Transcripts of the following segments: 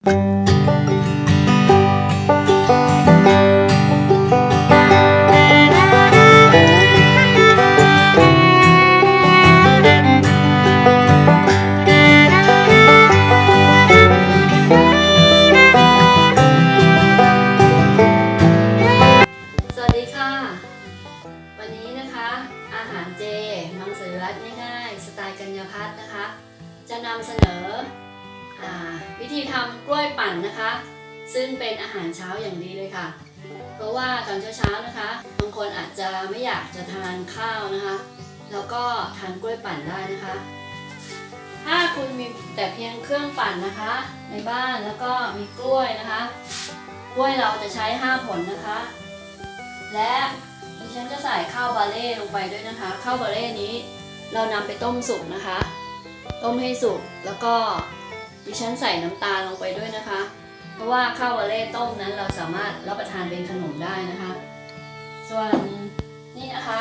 สวัสดีค่ะ วันนี้นะคะ อาหารเจมังสวิรัตง่ายๆ สไตล์กัญญาพัฒน์นะคะ จะนำเสนอ วิธีทำกล้วยปั่นนะคะ ซึ่งเป็นอาหารเช้าอย่างดีเลยค่ะ เพราะว่าตอนเช้าๆนะคะบางคนอาจจะไม่อยากจะทานข้าวนะคะ แล้วก็ทานกล้วยปั่นได้นะคะ ถ้าคุณมีแต่เพียงเครื่องปั่นนะคะ ในบ้านแล้วก็มีกล้วยนะคะ กล้วยเราจะใช้ 5 ผลนะคะ และดิฉันจะใส่ข้าวบาเล่ลงไปด้วยนะคะ ข้าวบาเล่นี้เรานำไปต้มสุกนะคะ ต้มให้สุกแล้วก็ ดิฉันใส่น้ำตาลลงไปด้วยนะคะ เพราะว่าข้าวบาเล่ต้มนั้นเราสามารถรับประทานเป็นขนมได้นะคะ ส่วนนี่นะคะ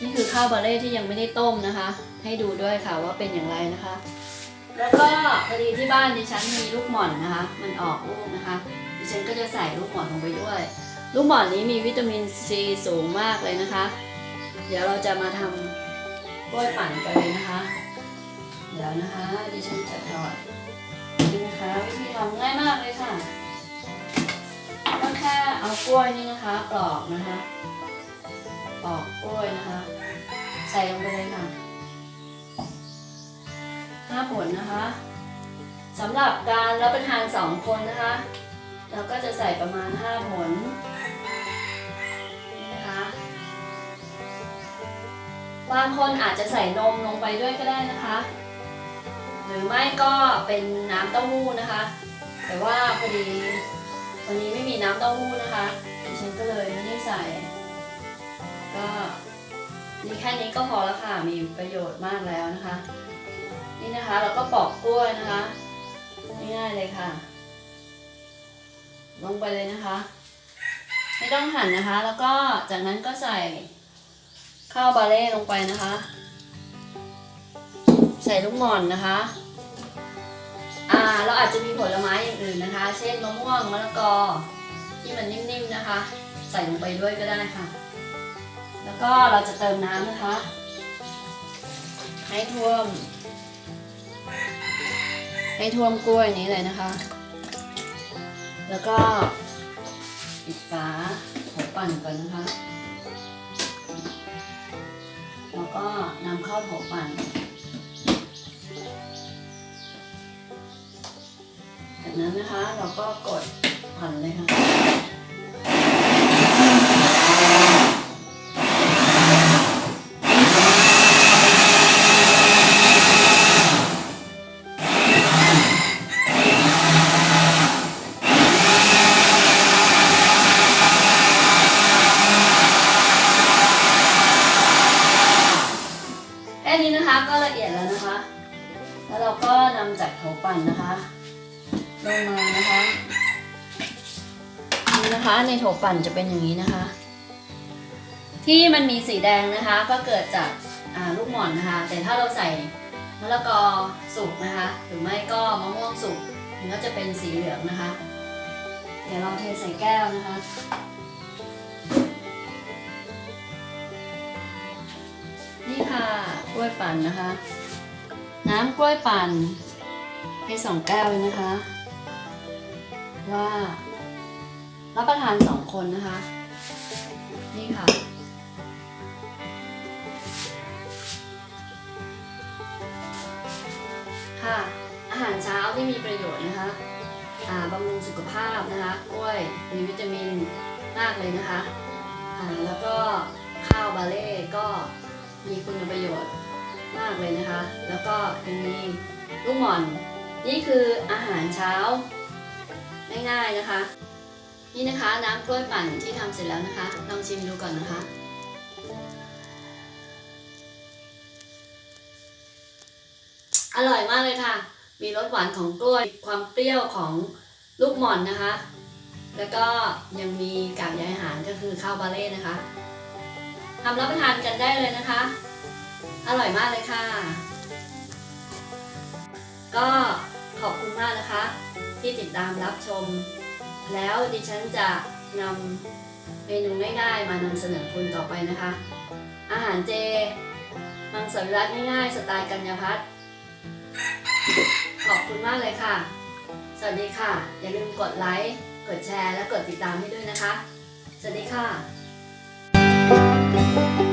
นี่คือข้าวบาเล่ที่ยังไม่ได้ต้มนะคะ ให้ดูด้วยค่ะว่าเป็นอย่างไรนะคะ แล้วก็พอดีที่บ้านดิฉันมีลูกหม่อนนะคะ มันออกลูกนะคะ ดิฉันก็จะใส่ลูกหม่อนลงไปด้วย ลูกหม่อนนี้มีวิตามินซีสูงมากเลยนะคะ เดี๋ยวเราจะมาทำกล้วยปั่นกันเลยนะคะ เดี๋ยวนะคะดิฉันจะทอด นี่นะคะวิธีทำง่ายมากเลยค่ะก็แค่เอากล้วยนี่นะคะปลอกนะคะปลอกกล้วยนะคะ ใส่ลงไปเลยค่ะห้าผลนะคะสำหรับการรับประทานสองคนนะคะ เราก็จะใส่ประมาณ5ผลนี่นะคะบางคนอาจจะใส่นมลงไปด้วยก็ได้นะคะ หรือไม่ก็เป็นน้ำเต้าหู้นะคะ แต่ว่าพอดีวันนี้ไม่มีน้ำเต้าหู้นะคะดิฉันก็เลยไม่ได้ใส่ ก็นี่แค่นี้ก็พอแล้วค่ะ มีประโยชน์มากแล้วนะคะ นี่นะคะเราก็ปอกกล้วยนะคะง่ายๆเลยค่ะ ลงไปเลยนะคะ ไม่ต้องหั่นนะคะ แล้วก็จากนั้นก็ใส่ข้าวบาเล่ลงไปนะคะ ใส่ลูกหม่อนนะคะ อ่าเราอาจจะมีผลไม้อย่างอื่นนะคะ เช่นมะม่วงมะละกอ ที่มันนิ่มๆนะคะ ใส่ลงไปด้วยก็ได้ค่ะ แล้วก็เราจะเติมน้ำนะคะ ให้ท่วม ให้ท่วมกล้วยนี้เลยนะคะ แล้วก็ปิดฝาหัวปั่นก่อนนะคะ แล้วก็นำเข้าโถปั่น นั้นนะคะ เราก็กดปั่นเลยค่ะแค่นี้นะคะก็ละเอียดแล้วนะคะ แล้วเราก็นำจากโถปั่นนะคะ ลงมานะคะนี่นะคะในโถปั่นจะเป็นอย่างนี้นะคะ ที่มันมีสีแดงนะคะ ก็เกิดจากลูกหม่อนนะคะ แต่ถ้าเราใส่มะละกอสุกนะคะ หรือไม่ก็มะม่วงสุกมันก็จะเป็นสีเหลืองนะคะ เดี๋ยวเราเทใส่แก้วนะคะนี่ค่ะกล้วยปั่นนะคะ น้ำกล้วยปั่นให้สองแก้วเลยนะคะ ว่ารับประทานสองคนนะคะ นี่ค่ะ ค่ะ อาหารเช้าที่มีประโยชน์นะคะอ่าบำรุงสุขภาพนะคะกล้วยมีวิตามินมากเลยนะคะอ่าแล้วก็ข้าวบาเล่ก็มีคุณประโยชน์มากเลยนะคะ แล้วก็ยังมีลูกหม่อน นี่คืออาหารเช้า ง่ายๆนะคะ นี่นะคะน้ำกล้วยปั่นที่ทำเสร็จแล้วนะคะ ลองชิมดูก่อนนะคะ อร่อยมากเลยค่ะ มีรสหวานของกล้วย ความเปรี้ยวของลูกหม่อนนะคะ แล้วก็ยังมีกากใยอาหารก็คือข้าวบาเล่นะคะทำรับประทานกันได้เลยนะคะ อร่อยมากเลยค่ะ ก็ อบคุณมากนะคะ ที่ติดตามรับชม แล้วดิฉันจะนำเมนูง่ายๆ มานำเสนอคุณต่อไปนะคะ อาหารเจ มังสวิรัตง่ายๆ สไตล์กัญญาพัฒน์ขอบคุณมากเลยค่ะ สวัสดีค่ะ อย่าลืมกดไลค์ กดแชร์ และกดติดตามให้ด้วยนะคะ สวัสดีค่ะ